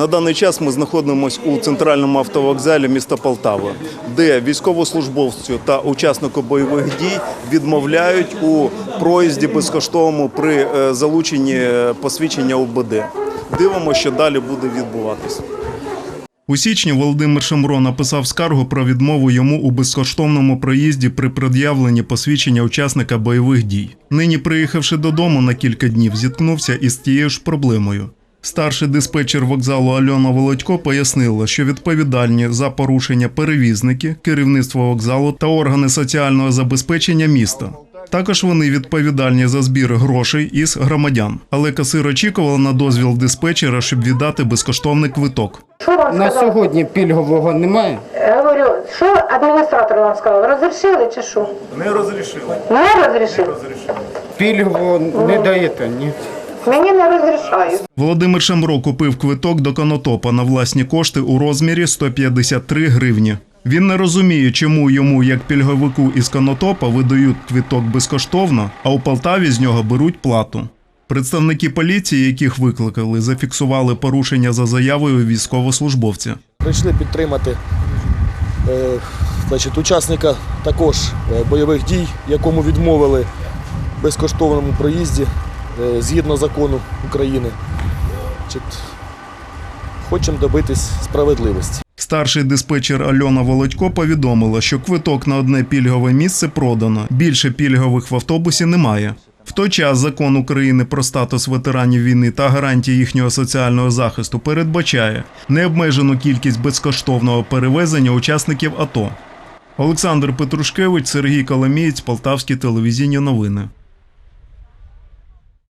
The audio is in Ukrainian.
На даний час ми знаходимося у центральному автовокзалі міста Полтава, де військовослужбовцю та учаснику бойових дій відмовляють у проїзді безкоштовному при е, залученні е, посвідчення УБД. Дивимося, що далі буде відбуватися. У січні Володимир Шамро написав скаргу про відмову йому у безкоштовному проїзді при пред'явленні посвідчення учасника бойових дій. Нині, приїхавши додому на кілька днів, зіткнувся із тією ж проблемою. Старший диспетчер вокзалу Альона Володько пояснила, що відповідальні за порушення перевізники, керівництво вокзалу та органи соціального забезпечення міста. Також вони відповідальні за збір грошей із громадян. Але касир очікувала на дозвіл диспетчера, щоб віддати безкоштовний квиток. Що вам На сказав? сьогодні пільгового немає. Я говорю, що адміністратор вам сказав? Розрішили чи що? Не розрішили. Не розрішили? Пільгового не даєте, ні. Мені не розрішають. Володимир Шамро купив квиток до Конотопа на власні кошти у розмірі 153 гривні. Він не розуміє, чому йому, як пільговику із Конотопа, видають квиток безкоштовно, а у Полтаві з нього беруть плату. Представники поліції, яких викликали, зафіксували порушення за заявою військовослужбовця. прийшли підтримати е, значить, учасника також е, бойових дій, якому відмовили в безкоштовному проїзді згідно закону України. Хочемо добитись справедливості. Старший диспетчер Альона Володько повідомила, що квиток на одне пільгове місце продано. Більше пільгових в автобусі немає. В той час закон України про статус ветеранів війни та гарантії їхнього соціального захисту передбачає необмежену кількість безкоштовного перевезення учасників АТО. Олександр Петрушкевич, Сергій Коломієць, Полтавські телевізійні новини.